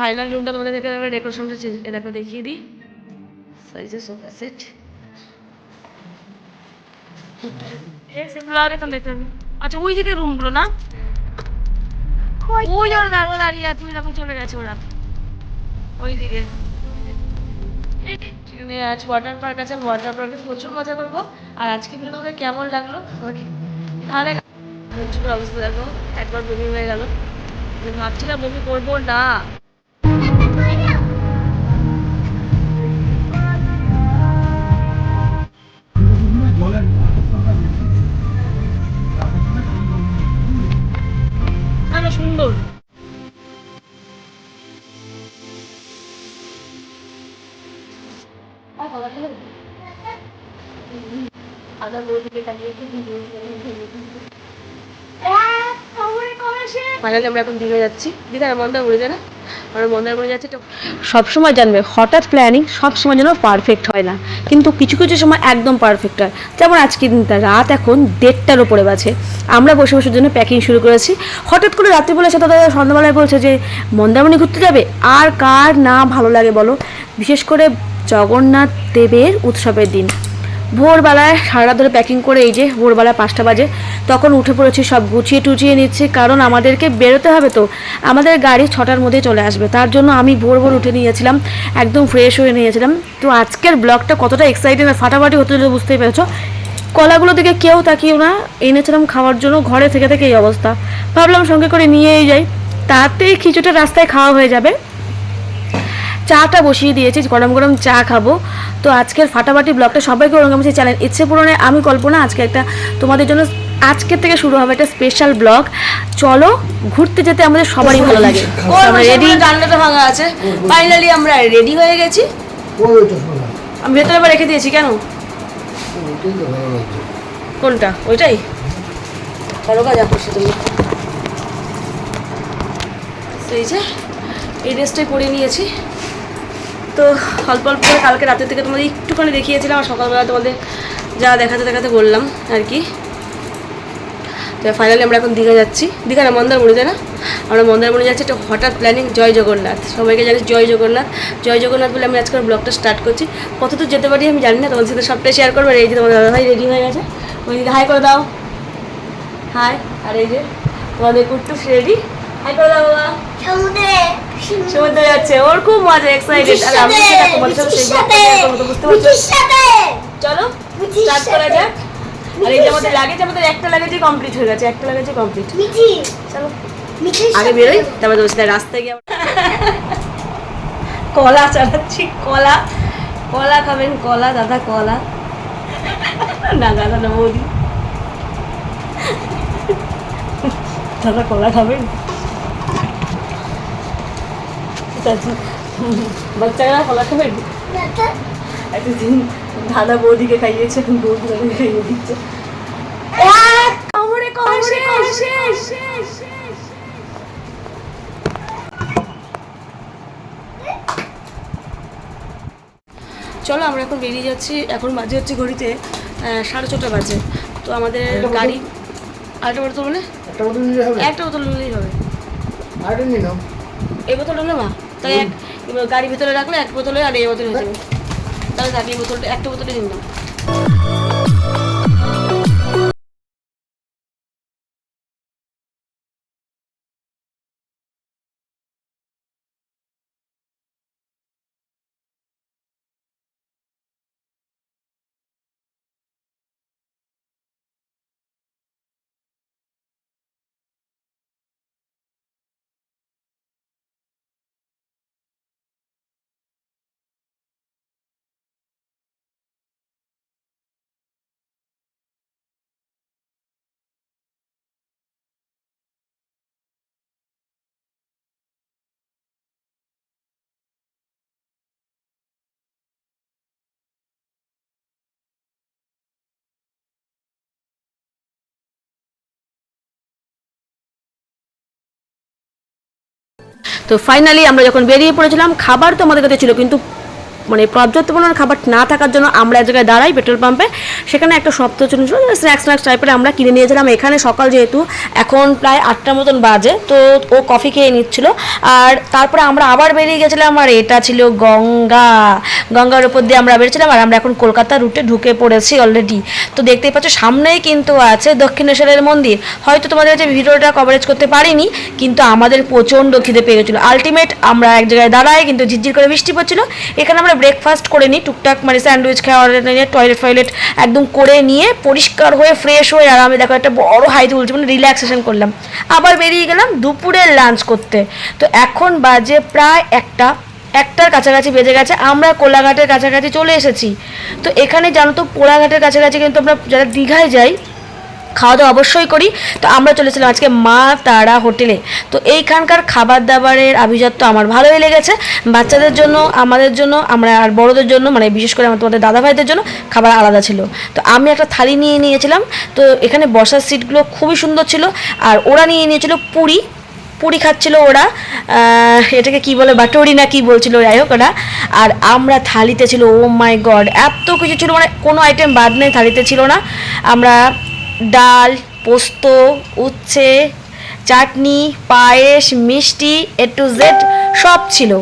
Final রুমটা তোমাদের দেখে ডেকোরেশনটা দেখো দেখিয়ে দিই। সাইজে সোফা সেট আচ্ছা ওই দিকে রুমগুলো না? ওই দাঁড়ো দাঁড়িয়ে আর তুমি তখন চলে গেছে ওরা। ওই দিকে। আজ ওয়াটার পার্ক আছে ওয়াটার পার্কে প্রচুর মজা করব। আর আজকে কিন্তু কেমন লাগল? আমাকে তাহলে প্রচুর অবস্থা দেখো একবার বমি হয়ে গেল। ভাবছিলাম বমি করব না। সুন্দর। ফাইনালি আমরা এখন দীঘা যাচ্ছি। দীঘা উড়ে যায় না। সবসময় জানবে, হঠাৎ প্ল্যানিং সবসময় যেন পারফেক্ট হয় না। কিন্তু কিছু কিছু সময় একদম পারফেক্ট হয়। যেমন আজকে দিনটা রাত এখন দেড়টার ওপরে বাজে। আমরা বসে বসে জন্য প্যাকিং শুরু করেছি। হঠাৎ করে রাত্রিবেলা সাথে দাদা সন্ধ্যাবেলায় বলছে যে, মন্দারমণি ঘুরতে যাবে? আর কার না ভালো লাগে বলো? বিশেষ করে জগন্নাথ দেবের উৎসবের দিন। ভোরবেলায় সারা ধরে প্যাকিং করে এই যে ভোরবেলা পাঁচটা বাজে, তখন উঠে পড়েছি, সব গুছিয়ে টুচিয়ে নিচ্ছি, কারণ আমাদেরকে বেরোতে হবে তো। আমাদের গাড়ি ছটার মধ্যে চলে আসবে, তার জন্য আমি ভোর ভোর উঠে নিয়েছিলাম, একদম ফ্রেশ হয়ে নিয়েছিলাম। তো আজকের ব্লগটা কতটা এক্সাইটেড আর ফাটাফাটি হতে বুঝতেই পেরেছ? কলাগুলো দিকে কেউ তাকিয়েও না, এনেছিলাম খাওয়ার জন্য, ঘরে থেকে থেকে এই অবস্থা। ভাবলাম সঙ্গে করে নিয়েই যাই, তাতেই কিছুটা রাস্তায় খাওয়া হয়ে যাবে। চাটা বসিয়ে দিয়েছি গরম গরম চা খাব। তো আজকের ফাটাফাটি ব্লগটা সবাইকে ওরঙ্গামসি চ্যানেল ইচ্ছে পূরণে আমি কল্পনা আজকে একটা তোমাদের জন্য আজকের থেকে শুরু হবে একটা স্পেশাল ব্লগ চলো ঘুরতে যেতে আমাদের সবারই ভালো লাগে। আমরা রেডি জানলাটা ভাঙা আছে। ফাইনালি আমরা রেডি হয়ে গেছি। আমি ভেতরে আবার রেখে দিয়েছি কেন? কোনটা? ওইটাই? ভালো কাজ করছ তুমি। সেই যে এই ড্রেসটাই পরে নিয়েছি। তো অল্প অল্প করে কালকে রাতের থেকে তোমাদের একটুখানি দেখিয়েছিলাম আর সকালবেলা তোমাদের যা দেখাতে দেখাতে বললাম আর কি। তো ফাইনালি আমরা এখন দীঘা যাচ্ছি। দীঘা না, মন্দারমণি, তাই না? আমরা মন্দারমণি যাচ্ছি একটা হঠাৎ প্ল্যানিং জয় জগন্নাথ। সবাইকে জানি জয় জগন্নাথ। জয় জগন্নাথ বলে আমি আজকের ব্লগটা স্টার্ট করছি। কতদূর যেতে পারি আমি জানি না, তোমাদের সাথে সবটাই শেয়ার করব। এই যে তোমাদের দাদাভাই রেডি হয়ে গেছে। ওই দিকে হাই করে দাও। হাই আর এই যে তোমাদের কুট্টুস রেডি হাই করে দাও, বাবা। যাচ্ছে। ওর খুব মজা এক্সাইটেড আর আমি সেটা তোমাদের সাথে শেয়ার করব তো বুঝতে পারছ। চলো স্টার্ট করা যাক। আর এই যে আমাদের লাগেজ আমাদের একটা লাগেজই কমপ্লিট হয়ে গেছে একটা লাগেজই কমপ্লিট চলো। আগে বেরোই তারপর তোমার সাথে রাস্তায় গিয়ে কলা চালাচ্ছি কলা। কলা খাবেন কলা দাদা কলা। না দাদা না বৌদি। দাদা কলা খাবেন? বাচ্চারা কলা খাবেন একদিন দাদা বৌদিকে খাইয়েছে এখন বৌদি দাদাকে খাইয়ে দিচ্ছে। চলো আমরা এখন বেরিয়ে যাচ্ছি। এখন বাজে হচ্ছে ঘড়িতে সাড়ে ছটা বাজে। তো আমাদের গাড়ি আরেকটা বোতল মানে একটা বোতল নিলে হবে। একটা বোতল নিলেই হবে। আরেকটা নাও। এই বোতলটা নেওয়া তাই এক গাড়ির ভিতরে রাখলে এক বোতলে আর এই বোতলে হয়ে যাবে। তাহলে এই বোতলটা একটা বোতলে দিন নাও তো ফাইনালি আমরা যখন বেরিয়ে পড়েছিলাম খাবার তো আমাদের কাছে ছিল কিন্তু মানে পর্যাপ্ত পরিমাণ খাবার না থাকার জন্য আমরা এক জায়গায় দাঁড়াই পেট্রোল পাম্পে। সেখানে একটা সপ্তাহ ছিল স্ন্যাক্স স্ন্যাক্স টাইপের আমরা কিনে নিয়েছিলাম। এখানে সকাল যেহেতু, এখন প্রায় আটটার মতন বাজে, তো ও কফি খেয়ে নিচ্ছিল। আর তারপরে আমরা আবার বেরিয়ে গেছিলাম, আর এটা ছিল গঙ্গা। গঙ্গার উপর দিয়ে আমরা বেরিয়েছিলাম, আর আমরা এখন কলকাতা রুটে ঢুকে পড়েছি অলরেডি তো দেখতেই পাচ্ছ, সামনেই কিন্তু আছে দক্ষিণেশ্বরের মন্দির। হয়তো তোমাদের কাছে ভিডিওটা কভারেজ করতে পারিনি, কিন্তু আমাদের প্রচণ্ড খিদে পেয়ে গেছিল। আলটিমেট আমরা এক জায়গায় দাঁড়াই, কিন্তু ঝিরঝির করে বৃষ্টি পড়ছিল। এখানে আমরা ব্রেকফাস্ট করে নিই, টুকটাক মানে স্যান্ডউইচ খাওয়া নিয়ে টয়লেট ফয়লেট একদম করে নিয়ে পরিষ্কার হয়ে ফ্রেশ হয়ে আর আমি দেখো একটা বড় হাই তুলছি মানে রিল্যাক্সেশন করলাম। আবার বেরিয়ে গেলাম দুপুরে লাঞ্চ করতে। তো এখন বাজে প্রায় একটা, একটার কাছাকাছি বেজে গেছে, আমরা কোলাঘাটের কাছাকাছি চলে এসেছি। তো এখানে জানো তো, পোড়াঘাটের কাছাকাছি কিন্তু আমরা যারা দীঘায় যাই খাওয়া দাওয়া অবশ্যই করি। তো আমরা চলেছিলাম আজকে মা তারা হোটেলে। তো এইখানকার খাবার দাবারের আভিজাত্য আমার ভালোই লেগেছে। বাচ্চাদের জন্য, আমাদের জন্য, আমরা আর বড়দের জন্য মানে বিশেষ করে আমার তোমাদের দাদা ভাইদের জন্য খাবার আলাদা ছিল। তো আমি একটা থালি নিয়ে নিয়েছিলাম। তো এখানে বসার সিটগুলো খুবই সুন্দর ছিল। আর ওরা নিয়ে নিয়েছিল পুরি। পুরি খাচ্ছিল ওরা। এটাকে কি বলে, বাটোরি না কি বলছিল, যাই হোক ওরা। আর আমরা থালিতে ছিল, ও মাই গড, এত কিছু ছিল মানে কোনো আইটেম বাদ নেই, থালিতে ছিল না। আমরা ডাল পোস্ত উচ্ছে চাটনি পায়েস মিষ্টি এ টু জেড সব ছিল।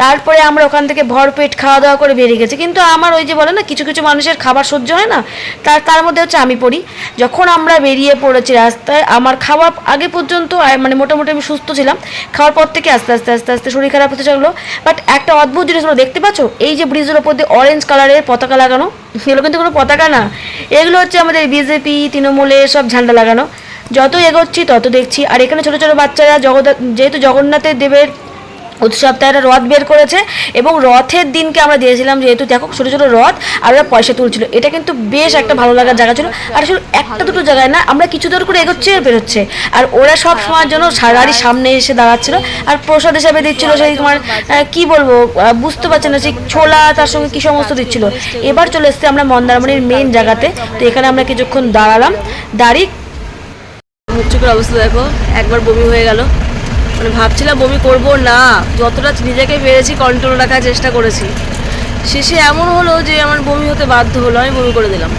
তারপরে আমরা ওখান থেকে ভরপেট খাওয়া দাওয়া করে বেরিয়ে গেছি। কিন্তু আমার ওই যে বলে না, কিছু কিছু মানুষের খাবার সহ্য হয় না, তার তার মধ্যে হচ্ছে আমি পড়ি। যখন আমরা বেরিয়ে পড়েছি রাস্তায়, আমার খাওয়া আগে পর্যন্ত মানে মোটামুটি আমি সুস্থ ছিলাম। খাওয়ার পর থেকে আস্তে আস্তে আস্তে আস্তে শরীর খারাপ হতে থাকল। বাট একটা অদ্ভুত জিনিস তোমরা দেখতে পাচ্ছ? এই যে ব্রিজের ওপর দিয়ে অরেঞ্জ কালারের পতাকা লাগানো, এগুলো কিন্তু কোনো পতাকা না। এগুলো হচ্ছে আমাদের বিজেপি তৃণমূলের সব ঝান্ডা লাগানো। যত এগোচ্ছি, তত দেখছি। আর এখানে ছোটো ছোটো বাচ্চারা জগৎ যেহেতু জগন্নাথের দেবের উৎসব তাই একটা রথ বের করেছে এবং রথের দিনকে আমরা দিয়েছিলাম যেহেতু দেখো ছোটো ছোটো রথ আর ওরা পয়সা তুলছিল। এটা কিন্তু বেশ একটা ভালো লাগার জায়গা ছিল। আর শুধু একটা দুটো জায়গায় না, আমরা কিছু দূর করে এগোচ্ছে বেরোচ্ছে আর ওরা সব সময়ের জন্য সারারি সামনে এসে দাঁড়াচ্ছিল। আর প্রসাদ হিসাবে দিচ্ছিল সেই তোমার কি বলব বুঝতে পারছে না সেই ছোলা তার সঙ্গে কি সমস্ত দিচ্ছিল। এবার চলে এসেছে আমরা মন্দারমণির মেন জায়গাতে। তো এখানে আমরা কিছুক্ষণ দাঁড়ালাম। দাঁড়িয়ে অবস্থা দেখো, একবার বমি হয়ে গেল। মানে ভাবছিলাম বমি করব না, যতটা নিজেকে পেরেছি কন্ট্রোল রাখার চেষ্টা করেছি। শেষে এমন হলো যে আমার বমি হতে বাধ্য হলো, আমি বমি করে দিলাম।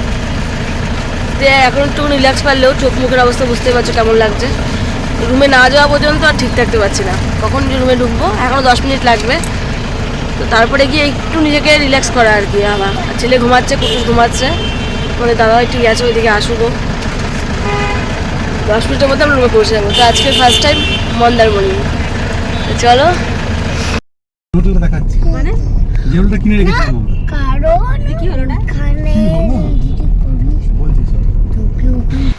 তো এখন একটু রিল্যাক্স পারলেও চোখ মুখের অবস্থা বুঝতেই পারছ কেমন লাগছে। রুমে না যাওয়া পর্যন্ত আর ঠিক থাকতে পারছি না। কখন রুমে ঢুকবো এখনও দশ মিনিট লাগবে। তো তারপরে গিয়ে একটু নিজেকে রিল্যাক্স করা আর কি আমার। ছেলে ঘুমাচ্ছে, কুকুর ঘুমাচ্ছে। মানে দাদা একটু গেছে, ওইদিকে আসুকো দশ মিনিটের মধ্যে আমরা রুমে পৌঁছে যাব। তো আজকে ফার্স্ট টাইম মন্দারমণি। চলো। মানে? যে কিনে রেখেছিলাম কারণ কি হলো না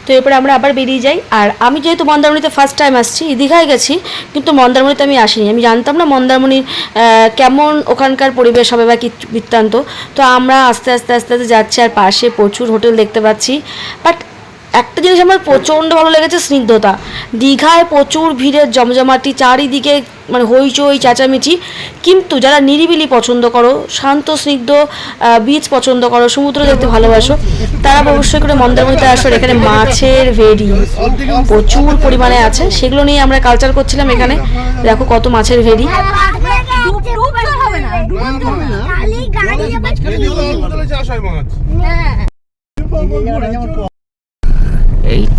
তো এরপরে আমরা আবার বেরিয়ে যাই। আর আমি যেহেতু মন্দারমণিতে ফার্স্ট টাইম আসছি দীঘায় গেছি কিন্তু মন্দারমণিতে আমি আসিনি। আমি জানতাম না মন্দারমণির কেমন ওখানকার পরিবেশ হবে বা কি বৃত্তান্ত। তো আমরা আস্তে আস্তে আস্তে আস্তে যাচ্ছি আর পাশে প্রচুর হোটেল দেখতে পাচ্ছি। বাট একটা জিনিস আমার প্রচণ্ড ভালো লেগেছে স্নিগ্ধতা। দীঘায় প্রচুর ভিড়ের জমজমাটি চারিদিকে মানে হইচই চেঁচামেচি। কিন্তু যারা নিরিবিলি পছন্দ করো শান্ত স্নিগ্ধ বিচ পছন্দ করো সমুদ্র দেখতে ভালোবাসো তারা অবশ্যই করে মন্দারমণিতে আসো এখানে মাছের ভেড়ি প্রচুর পরিমাণে আছে। সেগুলো নিয়ে আমরা কালচার করছিলাম এখানে। দেখো কত মাছের ভেড়ি। হবে না খালি গাড়ি আবার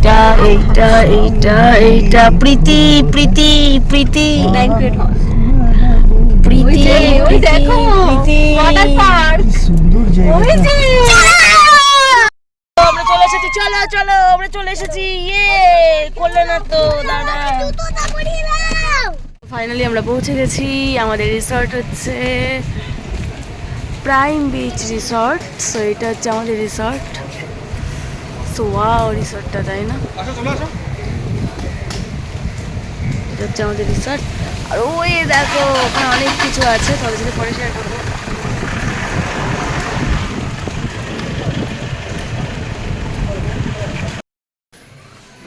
এইটা এইটা এইটা এইটা। প্রীতি প্রীতি প্রীতি। প্রীতি প্রীতি প্রীতি। আমরা চলে এসেছি চলো চলো আমরা চলে এসেছি। ইয়ে করলে না তো দাদা। ফাইনালি আমরা পৌঁছে গেছি। আমাদের রিসর্ট হচ্ছে প্রাইম বিচ রিসর্ট সো এটা হচ্ছে আমাদের রিসর্ট সো ওয়াও রিসর্টটা তাই না? এটা হচ্ছে আমাদের রিসর্ট। আর ওই দেখো ওখানে অনেক কিছু আছে তোমাদের সাথে পরে শেয়ার করব।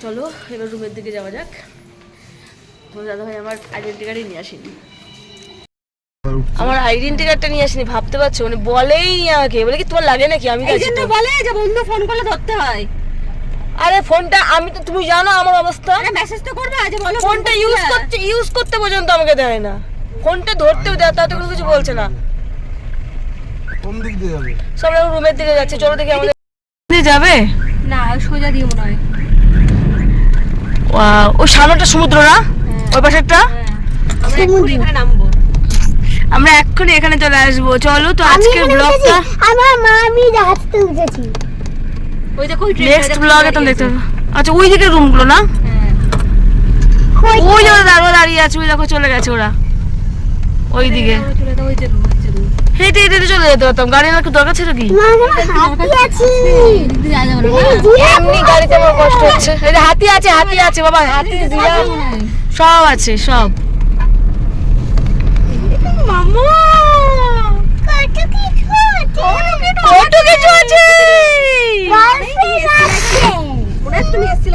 চলো এবার রুমের দিকে যাওয়া যাক। তোমার দাদা ভাই আমার আইডেন্টি কার্ডই নিয়ে আসেনি। আমার আইডেন্টি কার্ডটা নিয়ে আসেনি ভাবতে পারছ? মানে বলেই আমাকে। বলে কি তোমার লাগে নাকি? আমি গেছি তো বলে যে বন্ধু ফোন করলে ধরতে হয়। আরে ফোনটা আমি তো তুমি জানো আমার অবস্থা? আরে মেসেজ তো করবে আজ বলো ফোনটা ইউজ করতে ইউজ করতে পর্যন্ত আমাকে দেয় না। ফোনটা ধরতেও দেয় তা তো কোনো কিছু বলছে না। কোন দিক দিয়ে যাবে? সব রুমের দিকে যাচ্ছে। চলো দেখি আমাদের দিয়ে যাবে? না সোজা দিয়ে মনে হয়। ওই সামনেটা সমুদ্র না? ওই পাশেরটা? আমরা এক্ষুনি এখানে নামবো। আমরা এক্ষুনি এখানে চলে আসব। চলো তো আজকের ব্লগটা আমার মা আমি হাঁটতে উঠেছি। ওই দেখো নেক্সট ব্লগে তো দেখতে। আচ্ছা ওই দিকে রুমগুলো না? হ্যাঁ। ওই যে ওরা দাঁড়িয়ে দাঁড়িয়ে আছে ওই দেখো চলে গেছে ওরা। ওই দিকে। হেঁটে হেঁটে চলে যেতে পারতাম। গাড়ি আমার দরকার ছিল কি? মা আমার হাতি আছে। এদিক দিয়ে যাওয়া যাবে না, এই না? যে, এমনি গাড়িতে আমার কষ্ট হচ্ছে। এই হাতি আছে হাতি আছে বাবা হাতি সব আছে সব।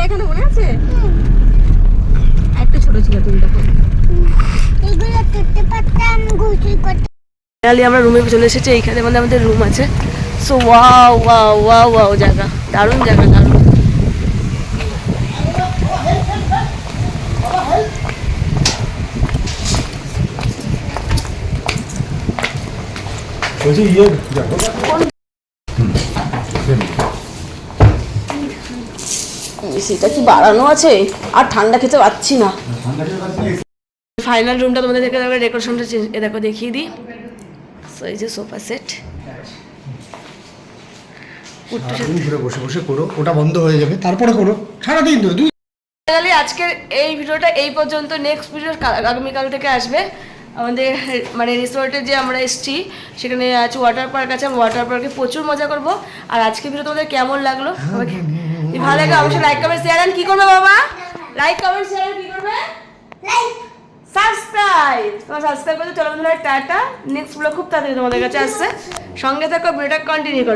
এখানে মনে আছে ছোট ছিল তুমি আমরা রুমে চলে এসেছি, এইখানে মানে আমাদের রুম আছে। So wow wow wow wow জায়গা, দারুণ জায়গা, দারুণ। বলছি ইয়ে দেখো সেটা কি বাড়ানো আছে? আর ঠান্ডা খেতে পাচ্ছি না। ফাইনাল রুমটা তোমাদের দেখে দেখো ডেকোরেশনটা এ দেখো দেখিয়ে দিই। সো এই যে সোফা সেট ঘুরে বসে বসে করো ওটা বন্ধ হয়ে যাবে তারপরে করো। সারাদিন তো দুই আজকের এই ভিডিওটা এই পর্যন্ত। নেক্সট ভিডিও আগামীকাল থেকে আসবে। আমাদের মানে রিসোর্টে যে আমরা এসেছি সেখানে আছে ওয়াটার পার্ক আছে আমি ওয়াটার পার্কে প্রচুর মজা করব। আর আজকে ভিডিও তোমাদের কেমন লাগল? আমাকে ভালো লাগে অবশ্যই লাইক কমেন্ট শেয়ার কি করবে বাবা? লাইক কমেন্ট শেয়ার কি করবে? সাবস্ক্রাইব তোমার সাবস্ক্রাইব করতে চলো বন্ধুরা টাটা। নেক্সট ব্লগ খুব তাড়াতাড়ি তোমাদের কাছে আসছে। সঙ্গে থাকো ভিডিওটা কন্টিনিউ করো।